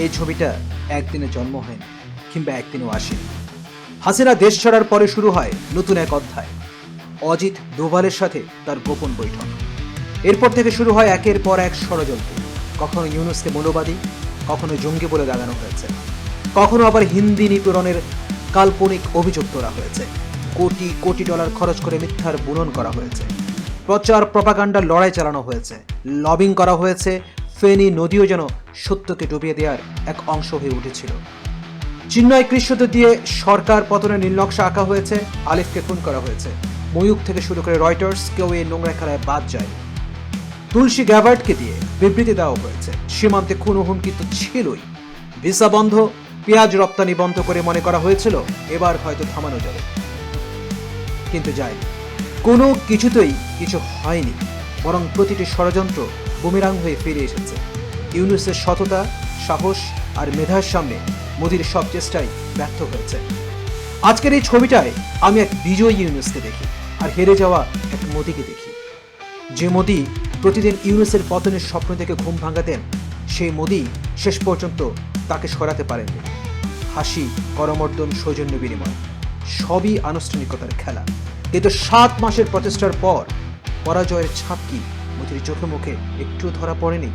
এই ছবিটা একদিনে জন্ম হয়নি কিংবা একদিনও আসেনি হাসিনা দেশ ছাড়ার পরে শুরু হয় নতুন এক অধ্যায়। অজিত দোভালের সাথে তার গোপন বৈঠক। এরপর থেকে শুরু হয় একের পর এক ষড়যন্ত্র। কখনো ইউনুসকে মৌলবাদী, কখনো জঙ্গি বলে দাগানো হয়েছে। কখনো আবার হিন্দি নিপীড়নের কাল্পনিক অভিযোগ তোলা হয়েছে। কোটি কোটি ডলার খরচ করে মিথ্যার বুনন করা হয়েছে। প্রচার প্রপাগান্ডার লড়াই চালানো হয়েছে। লবিং করা হয়েছে ফেনী নদীও যেন সত্যকে ডুবিয়ে দেওয়ার এক অংশ হয়ে উঠেছিল। চিন্ময় কৃষ্ণতে দিয়ে সরকার পতনের নীলনকশা আঁকা হয়েছে, আলিফকে খুন করা হয়েছে। ময়ূক থেকে শুরু করে রয়টার্স কেউ এই নোংরা খেলায় বাদ যায় তুলসী গ্যাভার্টকে দিয়ে বিবৃতি দেওয়া হয়েছে। সীমান্তে খুন হুমকি তো ছিলই। ভিসা বন্ধ, পেঁয়াজ রপ্তানি বন্ধ করে মনে করা হয়েছিল, এবার হয়তো থামানো যাবে। কিন্তু যায়নি। কোনো কিছুতেই কিছু হয়নি। বরং প্রতিটি ষড়যন্ত্র বুমেরাং হয়ে ফিরে এসেছে। ইউনুসের সততা, সাহস আর মেধার সামনে মোদির সব চেষ্টাই ব্যর্থ হয়েছে। আজকের এই ছবিটায় আমি এক বিজয়ী ইউনুসকে দেখি আর হেরে যাওয়া এক মোদিকে দেখি। যে মোদি প্রতিদিন ইউনুসের পতনের স্বপ্ন থেকে ঘুম ভাঙাতেন, সেই মোদি শেষ পর্যন্ত তাকে সরাতে পারেননি। হাসি, করমর্দন, সৌজন্য বিনিময়, সবই আনুষ্ঠানিকতার খেলা। কিন্তু সাত মাসের প্রচেষ্টার পর পরাজয়ের ছাপ কি? মতির চোখে মুখে একটু ধরা পড়েনি।